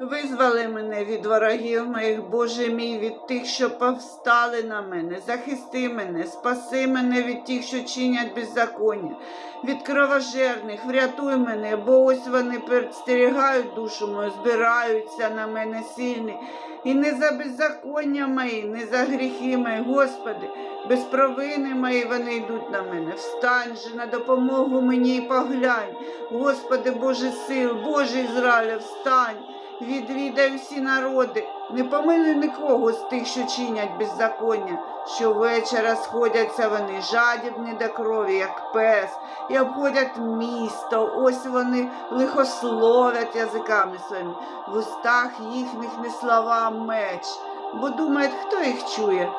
Визвали мене від ворогів моїх, Боже мій, від тих, що повстали на мене. Захисти мене, спаси мене від тих, що чинять беззаконня, від кровожерних, врятуй мене, бо ось вони підстерігають душу мою, збираються на мене сильні. І не за беззаконня мої, не за гріхи мої, Господи, без провини мої вони йдуть на мене. Встань же на допомогу мені і поглянь. Господи, Боже сил, Боже Ізраїля, встань. Відвідай всі народи, не помилуй нікого з тих, що чинять беззаконня. Щовечора сходяться вони, жадібні до крові, як пес, і обходять місто. Ось вони лихословять язиками своїми, в устах їхніх не слова, меч, бо думають, хто їх чує.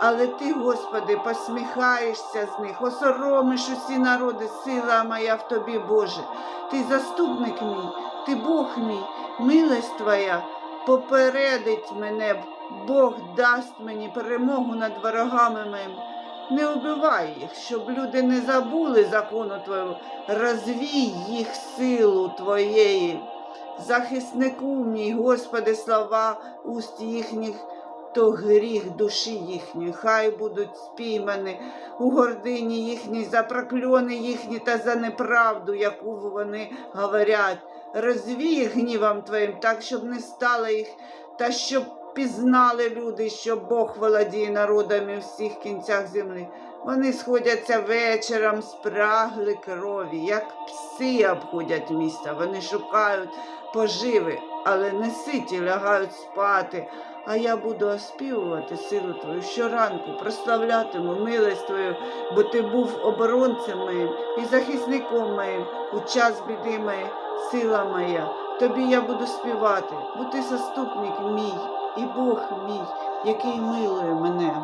Але ти, Господи, посміхаєшся з них, осоромиш усі народи, сила моя в тобі, Боже. Ти заступник мій, ти Бог мій, милость Твоя попередить мене, Бог дасть мені перемогу над ворогами моїми. Не убивай їх, щоб люди не забули закону Твого, розвій їх силу Твоєї. Захиснику мій, Господи, слова уст їхніх то гріх душі їхньої, хай будуть спіймані у гордині їхній, за прокльони їхні та за неправду, яку вони говорять. Розвій гнівом твоїм, так, щоб не стало їх, та щоб пізнали люди, що Бог володіє народами в всіх кінцях землі. Вони сходяться вечором, спрагли крові, як пси обходять місто. Вони шукають поживи, але не ситі лягають спати. А я буду оспівувати силу Твою щоранку, прославлятиму милость Твою, бо Ти був оборонцем моїм і захисником моїм у час біди моєї, сила моя. Тобі я буду співати, бо ти заступник мій і Бог мій, який милує мене.